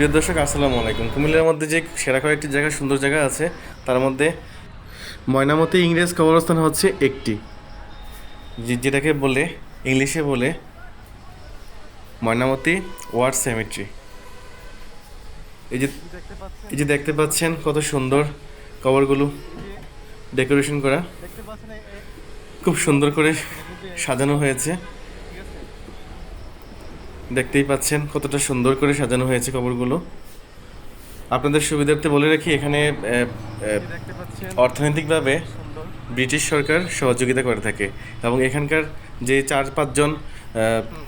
প্রিয় দর্শক, আসসালামু আলাইকুম। কুমিল্লার মধ্যে যে সেরা কয়েকটি জায়গা, সুন্দর জায়গা আছে, তার মধ্যে ময়নামতি ইংরেজ কবরস্থান হচ্ছে একটি। যেটাকে বলে, ইংলিশে বলে ময়নামতি ওয়ার্ড সেমেট্রি। এই যে এই যে দেখতে পাচ্ছেন কত সুন্দর কবরগুলো ডেকোরেশন করা। খুব সুন্দর করে সাজানো হয়েছে। দেখতেই পাচ্ছেন কতটা সুন্দর করে সাজানো হয়েছে কবরগুলো। আপনাদের সুবিধার্থে বলে রাখি, এখানে অর্থনৈতিকভাবে ব্রিটিশ সরকার সহযোগিতা করে থাকে এবং এখানকার যে চার পাঁচজন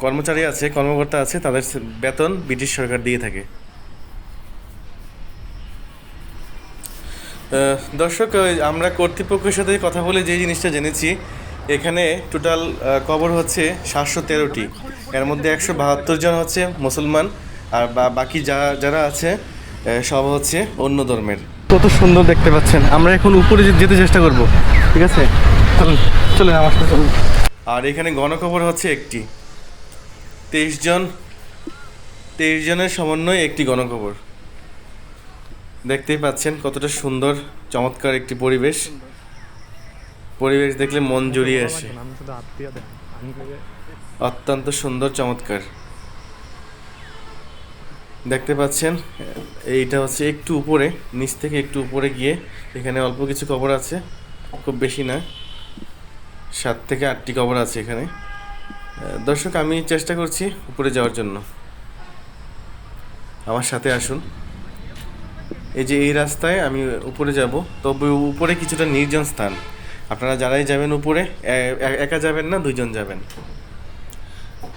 কর্মচারী আছে, কর্মকর্তা আছে, তাদের বেতন ব্রিটিশ সরকার দিয়ে থাকে। দর্শক আমরা কর্তৃপক্ষের সাথে কথা বলে যে জিনিসটা জেনেছি, এখানে টোটাল কবর হচ্ছে সাতশো তেরোটি। এর মধ্যে একশো বাহাত্তর জন হচ্ছে মুসলমান আর বাকি যা যারা আছে সব হচ্ছে অন্য ধর্মের। কত সুন্দর দেখতে পাচ্ছেন। আমরা এখন উপরে যেতে চেষ্টা করব ঠিক আছে? চলুন চলেন আমার সাথে চলুন। আর এখানে গণকবর হচ্ছে একটি। তেইশ জন তেইশ জনের সমন্বয়ে একটি গণকবর। দেখতেই পাচ্ছেন কতটা সুন্দর চমৎকার একটি পরিবেশ। পরিবেশ দেখলে মন জড়িয়ে আসে। অত্যন্ত সুন্দর, চমৎকার। দেখতে পাচ্ছেন, এইটা হচ্ছে একটু উপরে, নিচ থেকে একটু উপরে গিয়ে এখানে অল্প কিছু কবর আছে, খুব বেশি না, সাত থেকে আটটি কবর আছে এখানে। দর্শক, আমি চেষ্টা করছি উপরে যাওয়ার জন্য। আমার সাথে আসুন। এই যে এই রাস্তায় আমি উপরে যাব, তবে উপরে কিছুটা নির্জন স্থান। আপনারা যারাই যাবেন উপরে একা যাবেন না, দুইজন যাবেন।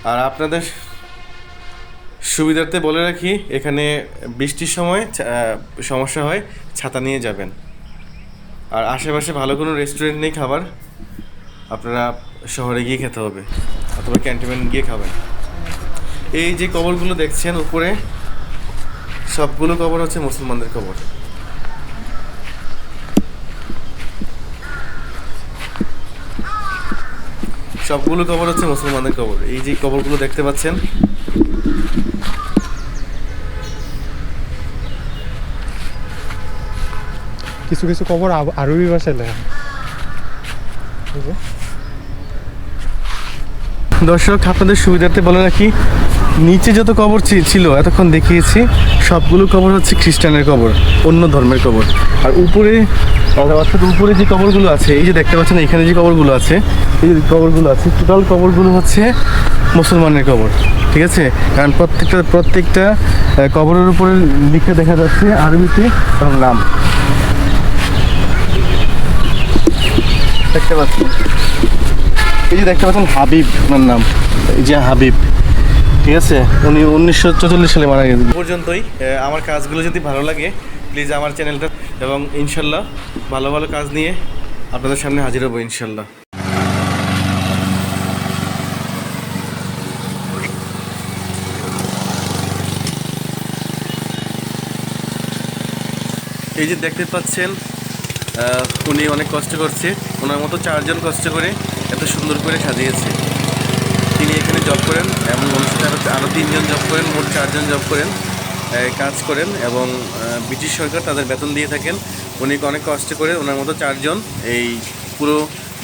আর আপনাদের সুবিধার্থে বলে রাখি, এখানে বৃষ্টির সময় সমস্যা হয়, ছাতা নিয়ে যাবেন। আর আশেপাশে ভালো কোনো রেস্টুরেন্ট নেই খাবার, আপনারা শহরে গিয়ে খেতে হবে, অথবা ক্যান্টিনমেন্ট গিয়ে খাবেন। এই যে কবরগুলো দেখছেন উপরে, সবগুলো কবর হচ্ছে মুসলমানদের কবর। সবগুলো কবর হচ্ছে মুসলমানদের কবর। এই যে কবরগুলো দেখতে পাচ্ছেন। কিছু কিছু কবর আরবি ভাষায় লেখা। দর্শক আপনাদের সুবিধার্থে বলে রাখি নিচে যত কবর ছিল, এতক্ষণ দেখিয়েছি, সবগুলো কবর হচ্ছে খ্রিস্টানের কবর, অন্য ধর্মের কবর। আর উপরে, অর্থাৎ উপরে যে কবরগুলো আছে, এই যে দেখতে পাচ্ছেন, এখানে যে কবরগুলো আছে, এই যে কবরগুলো আছে, টোটাল কবরগুলো হচ্ছে মুসলমানের কবর, ঠিক আছে? কারণ প্রত্যেকটা প্রত্যেকটা কবরের উপরে লিখে দেখা যাচ্ছে আরবিতে তার নাম। দেখতে পাচ্ছেন? এই যে দেখতে পাচ্ছেন হাবিব, ওনার নাম। এই যে হাবিব। ঠিক আছে? উনি উনিশশো চৌচল্লিশ সালে মারা গেছেন পর্যন্তই। আমার কাজগুলো যদি ভালো লাগে প্লিজ আমার চ্যানেলটা এবং ইনশাল্লাহ ভালো ভালো কাজ নিয়ে আপনাদের সামনে হাজির হব ইনশাল্লাহ। এই যে দেখতে পাচ্ছেন উনি অনেক কষ্ট করছে। ওনার মতো চারজন কষ্ট করে এত সুন্দর করে সাজিয়েছে। তিনি এখানে জব করেন এবং সাথে আরও তিনজন জব করেন, মোট চারজন জব করেন কাজ করেন এবং ব্রিটিশ সরকার তাদের বেতন দিয়ে থাকেন। উনি অনেক কষ্ট করে ওনার মতো চারজন এই পুরো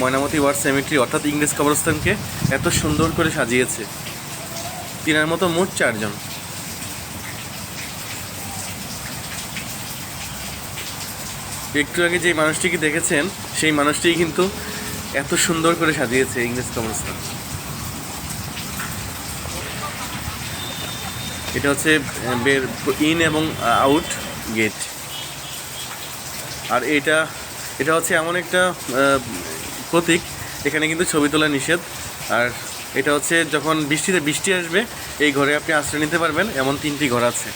ময়নামতি ওয়ার্ড সেমিট্রি অর্থাৎ ইংরেজ কবরস্থানকে এত সুন্দর করে সাজিয়েছে। তিনার মতো মোট চারজন। একটু আগে যে মানুষটিকে দেখেছেন, সেই মানুষটি কিন্তু এত সুন্দর করে সাজিয়েছে ইংরেজ কবরস্থান। এটা হচ্ছে বের ইন এবং আউট গেট আর এটা এটা হচ্ছে এমন একটা প্রতীক, এখানে কিন্তু ছবি তোলা নিষেধ। আর এটা হচ্ছে যখন বৃষ্টিতে বৃষ্টি আসবে, এই ঘরে আপনি আশ্রয় নিতে পারবেন, এমন তিনটি ঘর আছে।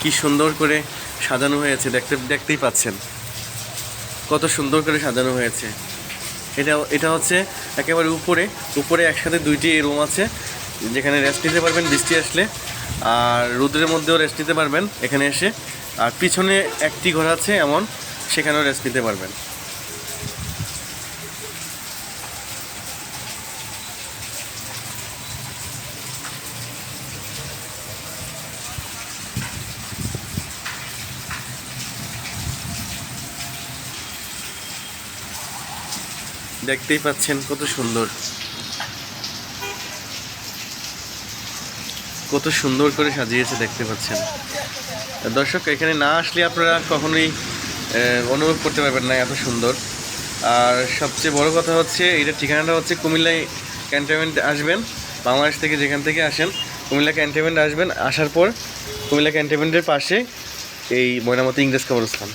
কি সুন্দর করে সাজানো হয়েছে, দেখতে, দেখতেই পাচ্ছেন। কত সুন্দর করে সাজানো হয়েছে। এটা এটা হচ্ছে একেবারে উপরে উপরে একসাথে দুইটি রুম আছে, যেখানে রেস্ট নিতে পারবেন বৃষ্টি আসলে, আর রোদ্রের মধ্যেও রেস্ট নিতে পারবেন এখানে এসে। আর পিছনে একটি ঘর আছে এমন, সেখানেও রেস্ট নিতে পারবেন। দেখতেই পাচ্ছেন কত সুন্দর। কত সুন্দর করে সাজিয়েছে দেখতে পাচ্ছেন। দর্শক, এখানে না আসলে আপনারা কখনোই অনুভব করতে পারবেন না এত সুন্দর। আর সবচেয়ে বড় কথা হচ্ছে এটার ঠিকানাটা হচ্ছে কুমিল্লায় ক্যান্টনমেন্ট আসবেন, বাংলাদেশ থেকে যেখান থেকে আসেন, কুমিল্লা ক্যান্টনমেন্ট আসবেন, আসার পর কুমিল্লা ক্যান্টনমেন্টের পাশে এই ময়নামতি ইংরেজ কবরস্থান।